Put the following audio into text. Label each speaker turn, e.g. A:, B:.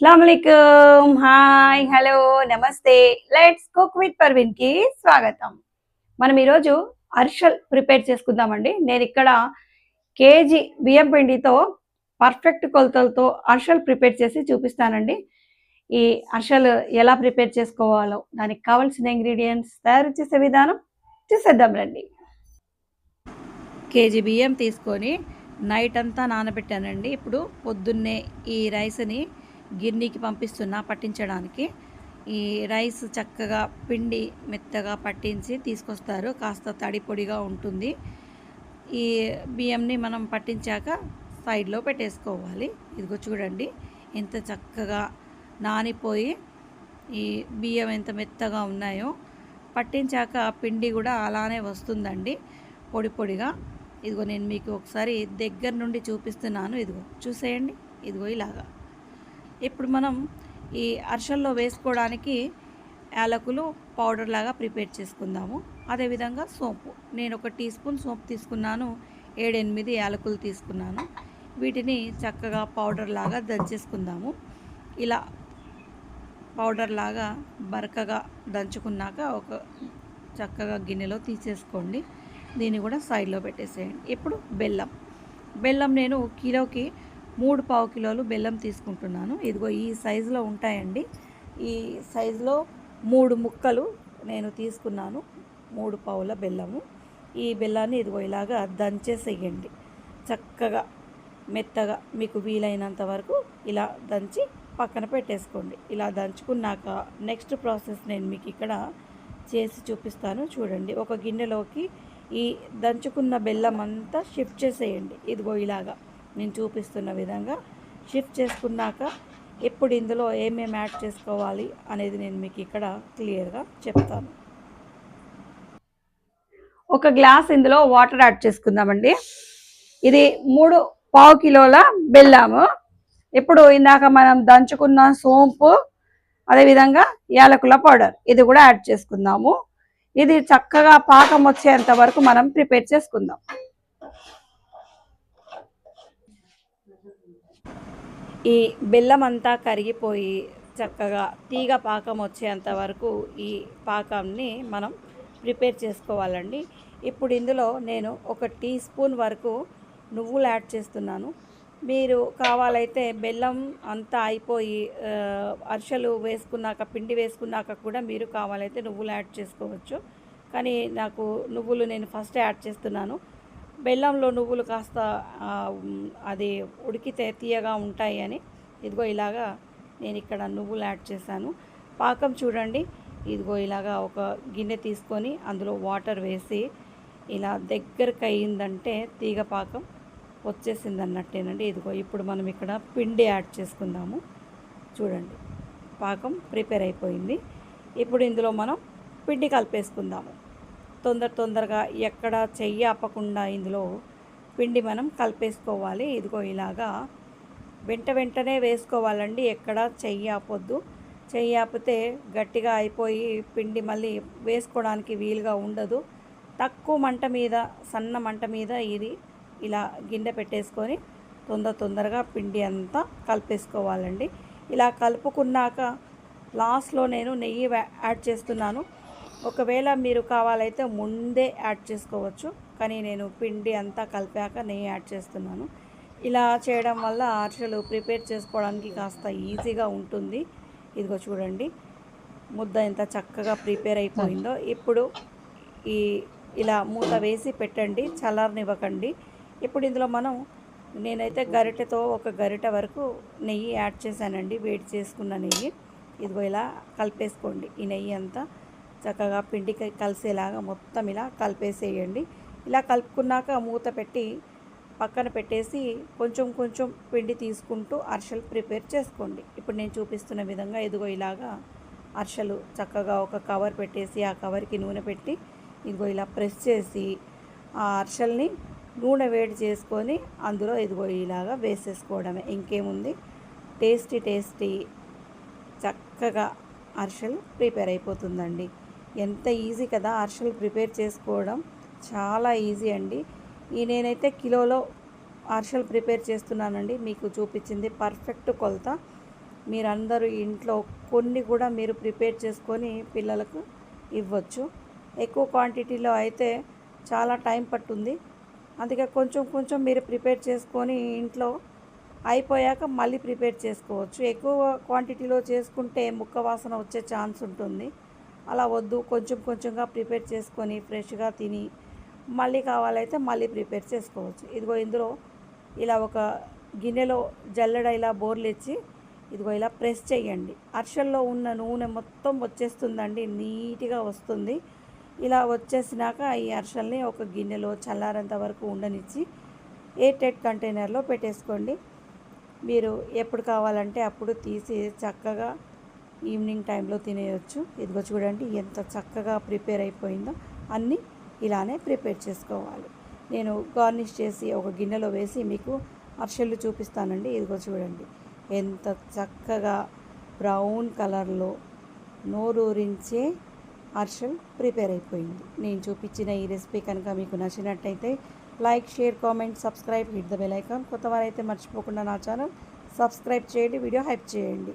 A: అస్సలం hi hello నమస్తే let's cook with పర్వీన్కి స్వాగతం మనం ఈరోజు అర్షల్ ప్రిపేర్ చేసుకుందామండి నేను ఇక్కడ కేజీ బియ్యం పిండితో పర్ఫెక్ట్ కొలతలతో అర్షల్ ప్రిపేర్ చేసి చూపిస్తానండి. ఈ అర్షల్ ఎలా ప్రిపేర్ చేసుకోవాలో దానికి కావాల్సిన ఇంగ్రీడియంట్స్ తయారు చేసే విధానం చూసేద్దాం రండి. కేజీ బియ్యం తీసుకొని నైట్ అంతా నానబెట్టానండి. ఇప్పుడు పొద్దున్నే ఈ రైస్ని గిర్నీకి పంపిస్తున్నా పట్టించడానికి. ఈ రైస్ చక్కగా పిండి మెత్తగా పట్టించి తీసుకొస్తారు. కాస్త తడి పొడిగా ఉంటుంది. ఈ బియ్యంని మనం పట్టించాక సైడ్లో పెట్టేసుకోవాలి. ఇదిగో చూడండి ఎంత చక్కగా నానిపోయి ఈ బియ్యం ఎంత మెత్తగా ఉన్నాయో. పట్టించాక పిండి కూడా అలానే వస్తుందండి పొడి పొడిగా. ఇదిగో నేను మీకు ఒకసారి దగ్గర నుండి చూపిస్తున్నాను. ఇదిగో చూసేయండి. ఇదిగో ఇలాగా. ఇప్పుడు మనం ఈ అర్షల్లో వేసుకోవడానికి యాలకులు పౌడర్ లాగా ప్రిపేర్ చేసుకుందాము. అదేవిధంగా సోంపు. నేను ఒక టీ స్పూన్ సోంపు తీసుకున్నాను. ఏడెనిమిది యాలకులు తీసుకున్నాను. వీటిని చక్కగా పౌడర్ లాగా దంచేసుకుందాము. ఇలా పౌడర్ లాగా బరకగా దంచుకున్నాక ఒక చక్కగా గిన్నెలో తీసేసుకోండి. దీన్ని కూడా సైడ్లో పెట్టేసేయండి. ఇప్పుడు బెల్లం. బెల్లం నేను కిలోకి మూడు పావు కిలోలు బెల్లం తీసుకుంటున్నాను. ఇదిగో ఈ సైజులో ఉంటాయండి. ఈ సైజులో మూడు ముక్కలు నేను తీసుకున్నాను. మూడు పావుల బెల్లము. ఈ బెల్లాన్ని ఇదిగో ఇలాగా దంచేసేయండి. చక్కగా మెత్తగా మీకు వీలైనంత వరకు ఇలా దంచి పక్కన పెట్టేసుకోండి. ఇలా దంచుకున్నాక నెక్స్ట్ ప్రాసెస్ నేను మీకు ఇక్కడ చేసి చూపిస్తాను. చూడండి ఒక గిన్నెలోకి ఈ దంచుకున్న బెల్లం అంతా షిఫ్ట్ చేసేయండి. ఇదిగో ఇలాగా. నేను చూపిస్తున్న విధంగా షిఫ్ట్ చేసుకున్నాక ఇప్పుడు ఇందులో ఏమేమి యాడ్ చేసుకోవాలి అనేది నేను మీకు ఇక్కడ క్లియర్గా చెప్తాను. ఒక గ్లాస్ ఇందులో వాటర్ యాడ్ చేసుకుందామండి. ఇది మూడు పావు కిలోల బెల్లము. ఇప్పుడు ఇందాక మనం దంచుకున్న సోంపు అదేవిధంగా యాలకుల పౌడర్ ఇది కూడా యాడ్ చేసుకుందాము. ఇది చక్కగా పాకం వచ్చేంత వరకు మనం ప్రిపేర్ చేసుకుందాం. ఈ బెల్లం అంతా కరిగిపోయి చక్కగా తీగ పాకం వచ్చేంత వరకు ఈ పాకంని మనం ప్రిపేర్ చేసుకోవాలండి. ఇప్పుడు ఇందులో నేను ఒక టీ స్పూన్ వరకు నువ్వులు యాడ్ చేస్తున్నాను. మీరు కావాలైతే బెల్లం అంతా అయిపోయి అరిసెలు వేసుకున్నాక పిండి వేసుకున్నాక కూడా మీరు కావాలైతే నువ్వులు యాడ్ చేసుకోవచ్చు. కానీ నాకు నువ్వులు నేను ఫస్ట్ యాడ్ చేస్తున్నాను. బెల్లంలో నువ్వులు కాస్త అది ఉడికితే తీయగా ఉంటాయి అని. ఇదిగో ఇలాగా నేను ఇక్కడ నువ్వులు యాడ్ చేశాను. పాకం చూడండి. ఇదిగో ఇలాగా ఒక గిన్నె తీసుకొని అందులో వాటర్ వేసి ఇలా దగ్గరకు అయ్యిందంటే తీగ పాకం వచ్చేసింది అన్నట్టేనండి ఇదిగో ఇప్పుడు మనం ఇక్కడ పిండి యాడ్ చేసుకుందాము. చూడండి. పాకం ప్రిపేర్ అయిపోయింది. ఇప్పుడు ఇందులో మనం పిండి కలిపేసుకుందాము. తొందర తొందరగా ఎక్కడ చెయ్యి ఆపకుండా ఇందులో పిండి మనం కలిపేసుకోవాలి. ఇదిగో ఇలాగా వెంట వెంటనే వేసుకోవాలండి. ఎక్కడ చెయ్యి ఆపొద్దు. చెయ్యి ఆపితే గట్టిగా అయిపోయి పిండి మళ్ళీ వేసుకోవడానికి వీలుగా ఉండదు. తక్కువ మంట మీద సన్న మంట మీద ఇది ఇలా గిన్నె పెట్టేసుకొని తొందర తొందరగా పిండి అంతా కలిపేసుకోవాలండి. ఇలా కలుపుకున్నాక లాస్ట్లో నేను నెయ్యి యాడ్ చేస్తున్నాను. ఒకవేళ మీరు కావాలైతే ముందే యాడ్ చేసుకోవచ్చు. కానీ నేను పిండి అంతా కలిపాక నెయ్యి యాడ్ చేస్తున్నాను. ఇలా చేయడం వల్ల అరిసెలు ప్రిపేర్ చేసుకోవడానికి కాస్త ఈజీగా ఉంటుంది. ఇదిగో చూడండి. ముద్ద ఎంత చక్కగా ప్రిపేర్ అయిపోయిందో. ఇప్పుడు ఈ ఇలా మూత వేసి పెట్టండి. చల్లారనివ్వకండి. ఇప్పుడు ఇందులో మనం నేనైతే గరిటెతో ఒక గరిట వరకు నెయ్యి యాడ్ చేశానండి. వేడి చేసుకున్న నెయ్యి. ఇదిగో ఇలా కలిపేసుకోండి. ఈ నెయ్యి అంతా చక్కగా పిండికి కలిసేలాగా మొత్తం ఇలా కలిపేసేయండి. ఇలా కలుపుకున్నాక మూత పెట్టి పక్కన పెట్టేసి కొంచెం కొంచెం పిండి తీసుకుంటూ అరిసెలు ప్రిపేర్ చేసుకోండి. ఇప్పుడు నేను చూపిస్తున్న విధంగా ఇదిగో ఇలాగా అరిసెలు చక్కగా ఒక కవర్ పెట్టేసి ఆ కవర్కి నూనె పెట్టి ఇదిగో ఇలా ప్రెస్ చేసి ఆ అరిసెల్ని నూనె వేడి చేసుకొని అందులో ఇదిగో ఇలాగా వేసేసుకోవడమే. ఇంకేముంది? టేస్టీ టేస్టీ చక్కగా అరిసెలు ప్రిపేర్ అయిపోతుందండి. ఎంత ఈజీ కదా అరిసెలు ప్రిపేర్ చేసుకోవడం. చాలా ఈజీ అండి. ఈ నేనైతే కిలోలో అరిసెలు ప్రిపేర్ చేస్తున్నానండి. మీకు చూపించింది పర్ఫెక్ట్ కొలత. మీరందరూ ఇంట్లో కొన్ని కూడా మీరు ప్రిపేర్ చేసుకొని పిల్లలకు ఇవ్వచ్చు. ఎక్కువ క్వాంటిటీలో అయితే చాలా టైం పట్టుంది. అందుకే కొంచెం కొంచెం మీరు ప్రిపేర్ చేసుకొని ఇంట్లో అయిపోయాక మళ్ళీ ప్రిపేర్ చేసుకోవచ్చు. ఎక్కువ క్వాంటిటీలో చేసుకుంటే ముక్క వాసన వచ్చే ఛాన్స్ ఉంటుంది. అలా వద్దు కొంచెం కొంచెంగా ప్రిపేర్ చేసుకొని ఫ్రెష్గా తిని మళ్ళీ కావాలైతే మళ్ళీ ప్రిపేర్ చేసుకోవచ్చు. ఇదిగో ఇందులో ఇలా ఒక గిన్నెలో జల్లెడ ఇలా బోర్లు ఇచ్చి ఇదిగో ఇలా ప్రెస్ చేయండి. అర్షల్లో ఉన్న నూనె మొత్తం వచ్చేస్తుందండి నీట్గా వస్తుంది. ఇలా వచ్చేసినాక ఈ అర్షల్ని ఒక గిన్నెలో చల్లారంత వరకు ఉండనిచ్చి ఎయిర్ టైట్ కంటైనర్లో పెట్టేసుకోండి. మీరు ఎప్పుడు కావాలంటే అప్పుడు తీసి చక్కగా ఈవినింగ్ టైంలో తినేయచ్చు. ఇదిగో చూడండి ఎంత చక్కగా ప్రిపేర్ అయిపోయిందో. అన్నీ ఇలానే ప్రిపేర్ చేసుకోవాలి. నేను గార్నిష్ చేసి ఒక గిన్నెలో వేసి మీకు అర్షలు చూపిస్తానండి. ఇదిగో చూడండి ఎంత చక్కగా బ్రౌన్ కలర్లో నోరూరించే అర్షల్ ప్రిపేర్ అయిపోయింది. నేను చూపించిన ఈ రెసిపీ కనుక మీకు నచ్చినట్టయితే like share comment subscribe hit the bell icon కొత్త వారైతే మర్చిపోకుండా నా ఛానల్ సబ్స్క్రైబ్ చేయండి వీడియో హైప్ చేయండి.